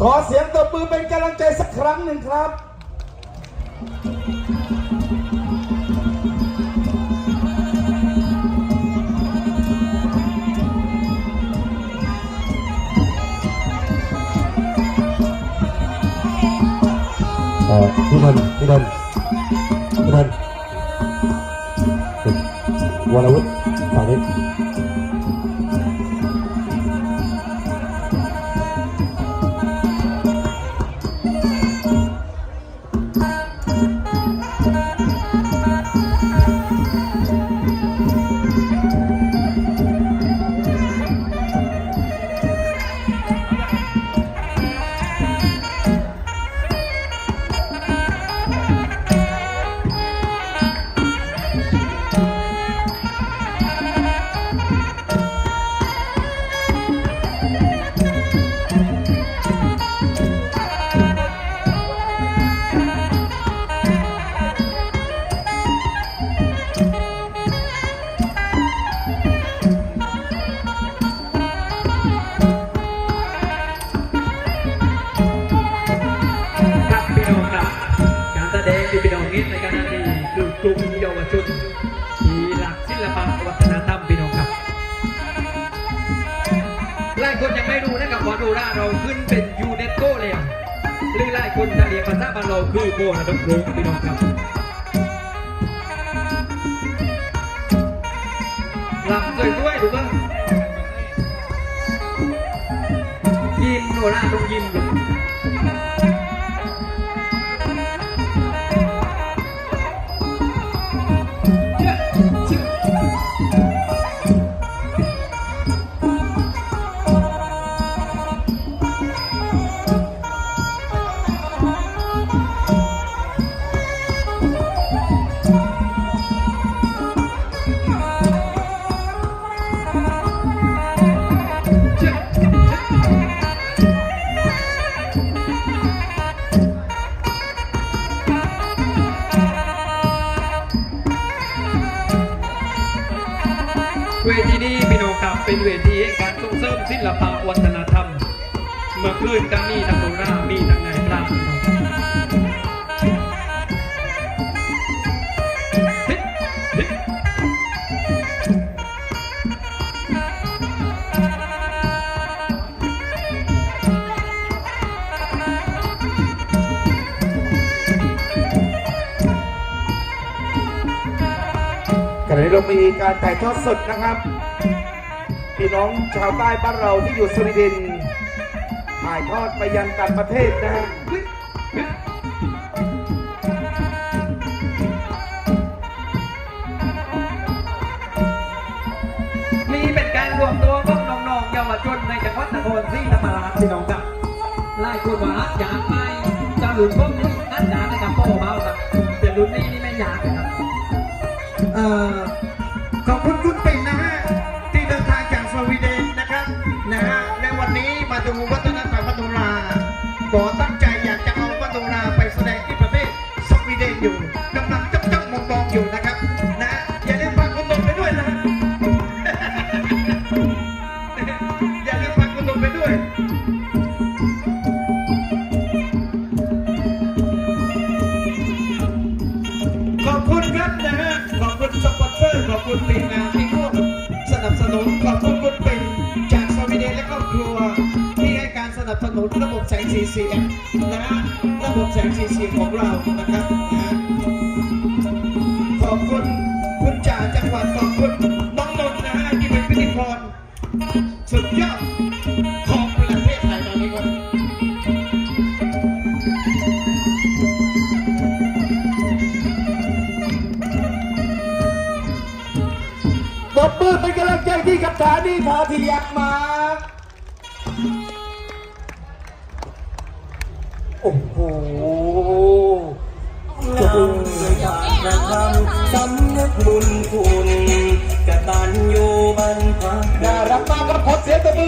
ขอเสียงตบมือเป็นกำลังใจสักครั้งหนึ่งครับเอ่อพี่นนพี่นนพี่นนท์วรวุฒิฝั่งนี้ ดงที่พี่น้องเห็นในขณะนี้คือกลุ่มเยาวชนที่หลักศิลปะวัฒนธรรมพี่น้องครับหลายคนยังไม่รู้นะครับว่าโนราเราขึ้นเป็นยูเนสโกแล้วหรือหลายคนจะเรียกภาษาบ้านเราคือโบราณดงพี่น้องครับหลับสวยถูกไหมยิ้มโนราต้องยิ้ม เวทีนี้พี่น้องครับเป็นเวทีแห่งการส่งเสริมศิลปะวัฒนธรรม เมื่อคืนก็มีทั้งโนรามีทั้งไงพระ ณะนี้เรามีการถ่ายทอดสดนะครับพี่น้องชาวใต้บ้านเราที่อยู่สวีเดนถ่ายทอดไปยังต่างประเทศนะฮะนี่เป็นการรวมตัวของน้องๆเยาวชนในจังหวัดนครศรีธรรมราชพี่น้องครับไล่คนว่าอยากไปจะหลุดพ้นนี่นั่นอยากนะครับพ่อเบาครับแต่รุ่นนี้นี่ไม่อยากนะครับเอ่อ ขอบคุณคุณปิ่นนะฮะที่เดินทางจากสวีเดนนะครับนะฮะในวันนี้มาดูวัฒนธรรมมโนราบอตั้งใจอยากจะเอามโนราไปแสดงที่ประเทศสวีเดนอยู่กำลังจ้องจ้องมองมองๆอยู่นะครับนะอย่าลืมพาคุณนนไปด้วยนะอย่าลืมพาคุณนนไปด้วยขอบคุณครับนะ อนเซอร์ขอบคุณทีมงานที่ร่วมสนับสนุนขอบคุณคุณปิ่นจากสวีเดนและครอบครัว ที่ให้การสนับสนุนระบบแสงสีเสียงนะฮะระบบแสงสีเสียงของเรานะครับนะฮะขอบคุณคุณจ่าจังหวัดขอบคุณน้องนนท์นะฮะที่เป็นพิธีกรสุดยอด บมือเป็นกำลังใจที่กับฐานีพาทียักมา โอ้โหจงามเลยอยากกระทำสำนึกบุญคุณกตัญญูบรรพน่ารักมากครับขอเสียงตบมือ